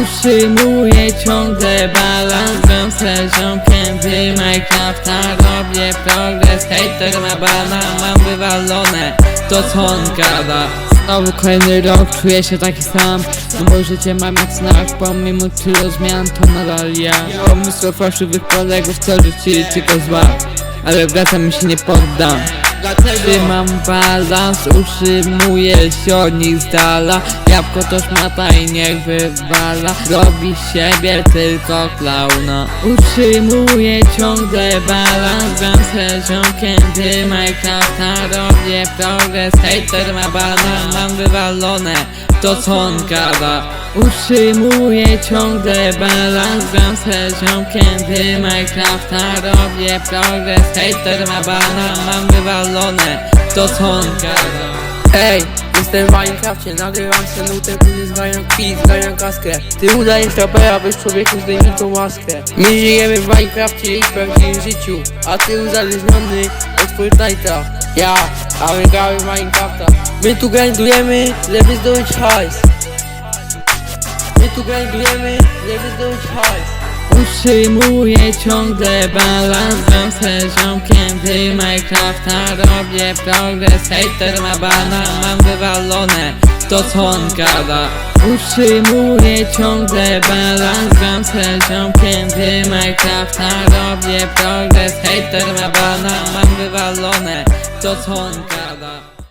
Utrzymuję ciągle balans Gram se ziomkiem w Minecrafta Robię progres, hater ma bana Mam wywalone to co on gada. Znowu kolejny rok, czuję się taki sam No bo życie mam jak znak Pomimo tylu zmian to nadal ja Pomysł fałszywych kolegów co życie tylko zła Ale wracam i się nie poddam Trzymam balans, utrzymuję się od nich z dala. Jabłko to szmata i niech wywala. Robi z siebie tylko klauna. Utrzymuję ciągle balans. Gram se ziomkiem w Minecrafta Robię progres, hater ma bana Mam wywalone. To co on gada Utrzymuję ciągle balans Gram se ziomkiem w Minecrafta Robię. Progres, hater ma bana Mam wywalone. To co on gada? Ej, jestem w Minecrafcie, nagrywam se nutę, później zgają kwit, zgają kaskę. Ty udajesz rapera, weź człowieku zdejmij tą maskę. My żyjemy w Minecrafcie i w prawdziwym życiu A ty uzależniony od Fortnite'a. Ja, a my gramy w Minecrafta. My tu grindujemy, żeby zdobyć hajs tu grindujemy, żeby zdobyć hajs Utrzymuję ciągle balans Gram se ziomkiem w Minecrafta Robię progres, hater ma bana Mam wywalone to co on gada. Utrzymuję ciągle balans Gram se ziomkiem w Minecrafta Robię progres, hater ma bana Mam wywalone to co on gada